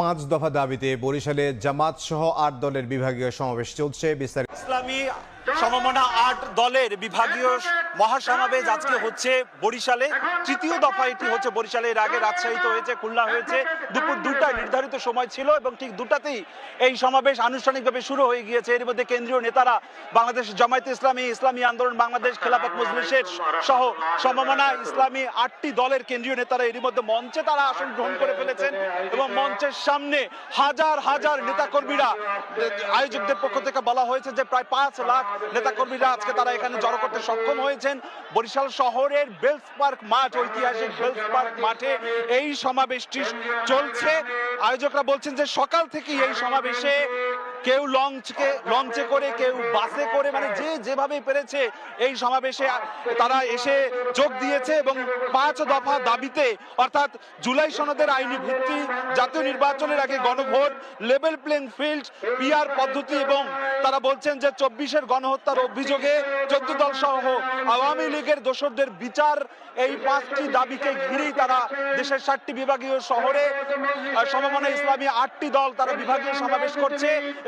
পাঁচ দফা দাবিতে বরিশালে জামাত সহ আট দলের বিভাগীয় সমাবেশ চলছে। বিস্তারিত ইসলামী সমমনা আট দলের বিভাগীয় মহাসমাবেশ আজকে হচ্ছে বরিশালে। তৃতীয় দফা এটি হচ্ছে বরিশালে। এর আগে রাজশাহীতে হয়েছে, খুলনা হয়েছে। দুপুর নির্ধারিত সময় ছিল এবং ঠিক দুটাতেই এই সমাবেশ আনুষ্ঠানিকভাবে শুরু হয়ে গিয়েছে। এর মধ্যে কেন্দ্রীয় নেতারা বাংলাদেশ জামায়াতে ইসলামী ইসলামী আন্দোলন, বাংলাদেশ খেলাফত মজলিসের সহ সমমনা ইসলামী আটটি দলের কেন্দ্রীয় নেতারা এরই মধ্যে মঞ্চে তারা আসন গ্রহণ করে ফেলেছেন এবং মঞ্চের সামনে হাজার হাজার নেতাকর্মীরা, আয়োজকদের পক্ষ থেকে বলা হয়েছে যে প্রায় পাঁচ লাখ নেতাকর্মীরা আজকে তারা এখানে জড়ো করতে সক্ষম হয়েছেন। বরিশাল শহরের বেলস পার্ক মাঠ, ঐতিহাসিক বেলস পার্ক মাঠে এই সমাবেশটি চলছে। আয়োজকরা বলছেন যে সকাল থেকে এই সমাবেশে কেউ লঞ্চকে, লঞ্চে করে, কেউ বাসে করে মানে যে যেভাবে পেরেছে এই সমাবেশে তারা এসে যোগ দিয়েছে এবং পাঁচ দফা দাবিতে, অর্থাৎ জুলাই সনদের আইনি ভিত্তি, জাতীয় নির্বাচনের আগে গণভোট লেভেল প্লেইং ফিল্ড পিআর পদ্ধতি এবং তারা বলছেন যে চব্বিশের গণহত্যার অভিযোগে চোদ্দ দল সহ আওয়ামী লীগের দোষরদের বিচার এই পাঁচটি দাবিকে ঘিরেই তারা দেশের ষাটটি বিভাগীয় শহরে সমমানে ইসলামী আটটি দল তারা বিভাগীয় সমাবেশ করছে।